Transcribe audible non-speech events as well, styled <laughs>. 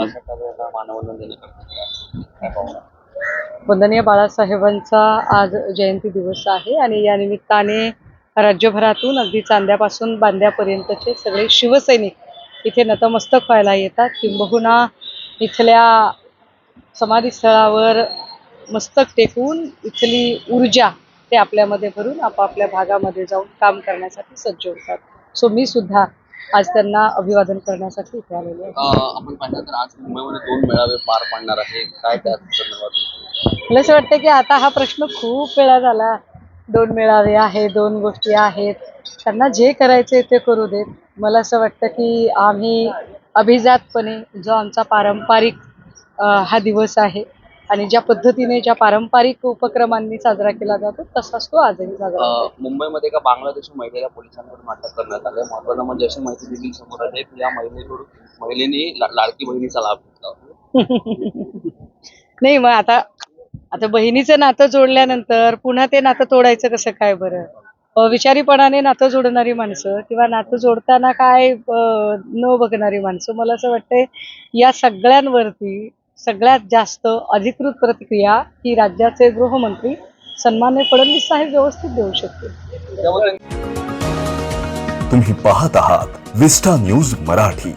बाळासाहेब मानवंदन देण्याकरता वंदनीय बाळासाहेबांचा आज जयंती दिवस आहे आणि या निमित्ताने राज्यभरातून अगदी चांद्यापासून बांद्यापर्यंतचे सगळे शिवसैनिक इथे नतमस्तक व्हायला येतात. किंबहुना इथल्या समाधीस्थळावर मस्तक टेकून इथली ऊर्जा ते आपल्यामध्ये भरून आपापल्या भागामध्ये जाऊन काम करण्यासाठी सज्ज होतात. सो मी सुद्धा आज त्यांना अभिवादन करण्यासाठी इथे आलेले आहे आपण पाहिलं तर आज मुंबईमध्ये दोन मेळावे पार पाडणार आहे. काय त्या संदर्भात? मला असं वाटतं की आता हा प्रश्न खूप वेळा झाला. दोन मेळावे आहे दोन गोष्टी आहेत. त्यांना जे करायचे ते करू देत. मला असं वाटतं की आम्ही अभिजातपणे जो आमचा पारंपरिक हा दिवस आहे आणि ज्या पद्धतीने ज्या पारंपरिक उपक्रमांनी साजरा केला जातो तसाच तो आजही साजरा मुंबईमध्ये एका बांगलादेशी महिलेला पोलिसांकडून अटक करण्यात आली. महत्वाचं म्हणजे अशी माहिती दिली समोर आली आहे की या महिलेकडून महिलेने लाडकी बहिणीचा लाभ घेतला. <laughs> नाही मग आता आता बहिणीचं नातं जोडल्यानंतर पुन्हा ते नातं तोडायचं कसं काय बरं? विचारीपणाने नातं जोडणारी माणसं किंवा नातं जोडताना काय न बघणारी माणसं? मला असं वाटतंय या सगळ्यांवरती सगळ्यात जास्त अधिकृत प्रतिक्रिया ही राज्याचे गृहमंत्री सन्मान्य फडणवीस साहेब व्यवस्थित देऊ शकतील. तुम्ही पाहत आहात विस्टा न्यूज मराठी.